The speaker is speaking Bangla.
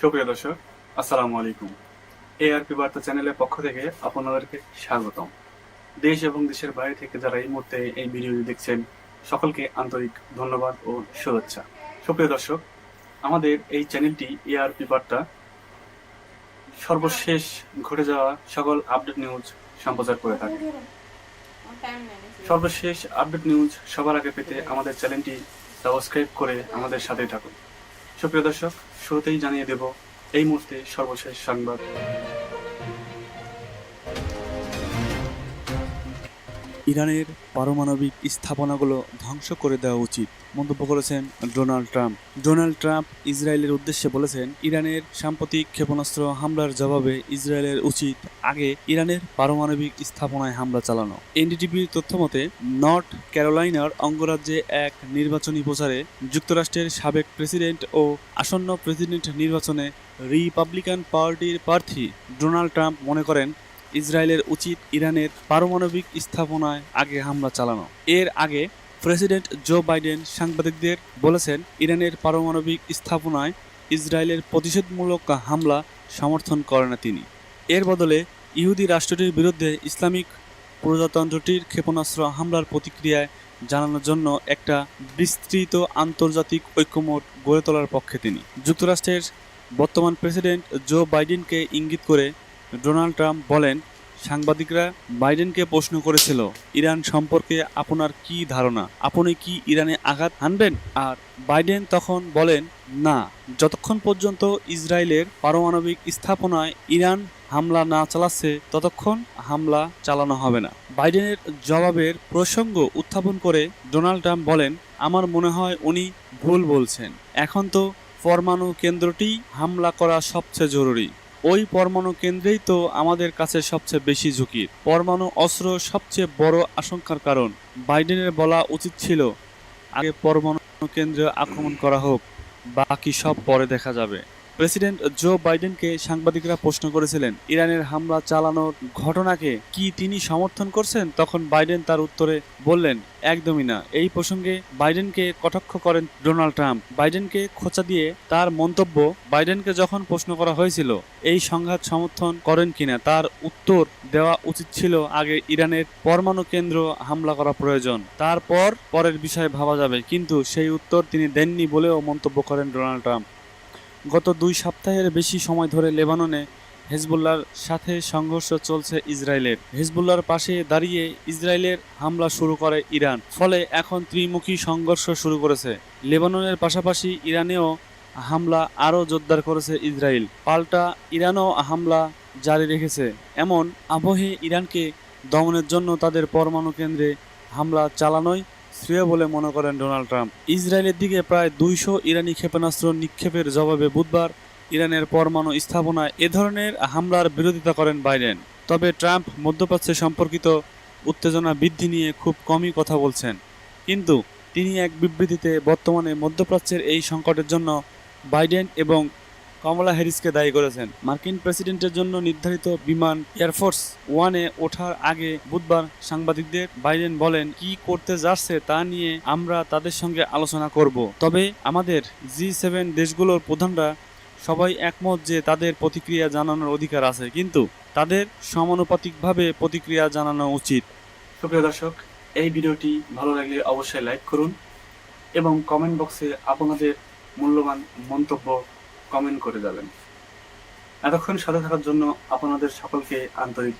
সুপ্রিয় দর্শক, আসসালামু আলাইকুম। এআরপি বার্তা চ্যানেলের পক্ষ থেকে আপনাদেরকে স্বাগতম। দেশ এবং দেশের বাইরে থেকে যারা এই মুহূর্তে এই ভিডিওটি দেখছেন, সকলকে আন্তরিক ধন্যবাদ ও শুভেচ্ছা। সুপ্রিয় দর্শক, আমাদের এই চ্যানেলটি এআরপি বার্তা সর্বশেষ ঘটে যাওয়া সকল আপডেট নিউজ সম্প্রচার করে থাকে। সর্বশেষ আপডেট নিউজ সবার আগে পেতে আমাদের চ্যানেলটি সাবস্ক্রাইব করে আমাদের সাথেই থাকুন। সুপ্রিয় দর্শক শুরুতেই জানিয়ে দেব এই মুহূর্তে সর্বশেষ সংবাদ। ইরানের পারমাণবিক স্থাপনাগুলো ধ্বংস করে দেওয়া উচিত, মন্তব্য করেছেন ডোনাল্ড ট্রাম্প। ডোনাল্ড ট্রাম্প ইসরায়েলের উদ্দেশ্যে বলেছেন, ইরানের সাম্প্রতিক ক্ষেপণাস্ত্র হামলার জবাবে ইসরায়েলের উচিত আগে ইরানের পারমাণবিক স্থাপনায় হামলা চালানো। এনডিটিভির তথ্যমতে নর্থ ক্যারোলাইনার অঙ্গরাজ্যে এক নির্বাচনী প্রচারে যুক্তরাষ্ট্রের সাবেক প্রেসিডেন্ট ও আসন্ন প্রেসিডেন্ট নির্বাচনে রিপাবলিকান পার্টির প্রার্থী ডোনাল্ড ট্রাম্প মনে করেন ইসরায়েলের উচিত ইরানের পারমাণবিক স্থাপনায় আগে হামলা চালানো। এর আগে প্রেসিডেন্ট জো বাইডেন সাংবাদিকদের বলেছেন, ইরানের পারমাণবিক স্থাপনায় ইসরায়েলের প্রতিশোধমূলক হামলা সমর্থন করে না তিনি। এর বদলে ইহুদি রাষ্ট্রটির বিরুদ্ধে ইসলামিক প্রজাতন্ত্রটির ক্ষেপণাস্ত্র হামলার প্রতিক্রিয়ায় জানানোর জন্য একটা বিস্তৃত আন্তর্জাতিক ঐক্যমত গড়ে তোলার পক্ষে তিনি। যুক্তরাষ্ট্রের বর্তমান প্রেসিডেন্ট জো বাইডেনকে ইঙ্গিত করে ডোনাল্ড ট্রাম্প বলেন, সাংবাদিকরা বাইডেনকে প্রশ্ন করেছিল, ইরান সম্পর্কে আপনার কি ধারণা? আপনি কি ইরানে আঘাত হানবেন? আর বাইডেন তখন বলেন, না, যতক্ষণ পর্যন্ত ইসরায়েলের পারমাণবিক স্থাপনায় ইরান হামলা না চালাচ্ছে, ততক্ষণ হামলা চালানো হবে না। বাইডেনের জবাবের প্রসঙ্গ উত্থাপন করে ডোনাল্ড ট্রাম্প বলেন, আমার মনে হয় উনি ভুল বলছেন। এখন তো পরমাণু কেন্দ্রটি হামলা করা সবচেয়ে জরুরি। ওই পরমাণু কেন্দ্রেই তো আমাদের কাছে সবচেয়ে বেশি ঝুঁকি পরমাণু অস্ত্র সবচেয়ে বড় আশঙ্কার কারণ। বাইডেনের বলা উচিত ছিল, আগে পরমাণু কেন্দ্রে আক্রমণ করা হোক, বাকি সব পরে দেখা যাবে। প্রেসিডেন্ট জো বাইডেনকে সাংবাদিকরা প্রশ্ন করেছিলেন, ইরানের হামলা চালানোর ঘটনাকে কি তিনি সমর্থন করছেন? তখন বাইডেন তার উত্তরে বললেন, একদমই না। এই প্রসঙ্গে বাইডেনকে কটাক্ষ করেন ডোনাল্ড ট্রাম্প। বাইডেনকে খোঁচা দিয়ে তার মন্তব্য, বাইডেনকে যখন প্রশ্ন করা হয়েছিল, এই সংঘাত সমর্থন করেন কিনা? তার উত্তর দেওয়া উচিত ছিল আগে ইরানের পরমাণু কেন্দ্র হামলা করা প্রয়োজন। তারপর পরের বিষয়ে ভাবা যাবে। কিন্তু সেই উত্তর তিনি দেননি বলেও মন্তব্য করেন ডোনাল্ড ট্রাম্প। গত দুই সপ্তাহের বেশি সময় ধরে লেবাননে হেজবুল্লার সাথে সংঘর্ষ চলছে ইসরায়েলের। হেজবুল্লার পাশে দাঁড়িয়ে ইসরায়েলের হামলা শুরু করে ইরান, ফলে এখন ত্রিমুখী সংঘর্ষ শুরু করেছে। লেবাননের পাশাপাশি ইরানেও হামলা আরও জোরদার করেছে ইসরায়েল। পাল্টা ইরানও হামলা জারি রেখেছে। এমন আবহে ইরানকে দমনের জন্য তাদের পরমাণু কেন্দ্রে হামলা চালানোই শ্রেয় বলে মনে করেন ডোনাল্ড ট্রাম্প। ইসরায়েলের দিকে প্রায় দুইশো ইরানি ক্ষেপণাস্ত্র নিক্ষেপের জবাবে বুধবার ইরানের পরমাণু স্থাপনায় এ ধরনের হামলার বিরোধিতা করেন বাইডেন। তবে ট্রাম্প মধ্যপ্রাচ্যে সম্পর্কিত উত্তেজনা বৃদ্ধি নিয়ে খুব কমই কথা বলছেন। কিন্তু তিনি এক বিবৃতিতে বর্তমানে মধ্যপ্রাচ্যের এই সংকটের জন্য বাইডেন এবং কমলা হ্যারিসকে দায়ী করেছেন। মার্কিন প্রেসিডেন্টের জন্য নির্ধারিত বিমান এয়ারফোর্স ওয়ানে ওঠার আগে বুধবার সাংবাদিকদের বাইডেন বলেন, কি করতে যাচ্ছে তা নিয়ে আমরা তাদের সঙ্গে আলোচনা করব। তবে আমাদের জি সেভেন দেশগুলোর প্রধানরা সবাই একমত যে তাদের প্রতিক্রিয়া জানানোর অধিকার আছে, কিন্তু তাদের সমানুপাতিকভাবে প্রতিক্রিয়া জানানো উচিত। সুপ্রিয় দর্শক, এই ভিডিওটি ভালো লাগলে অবশ্যই লাইক করুন এবং কমেন্ট বক্সে আপনাদের মূল্যবান মন্তব্য কমেন্ট করে যাবেন। এতক্ষণ সাথে থাকার জন্য আপনাদের সকলকে আন্তরিক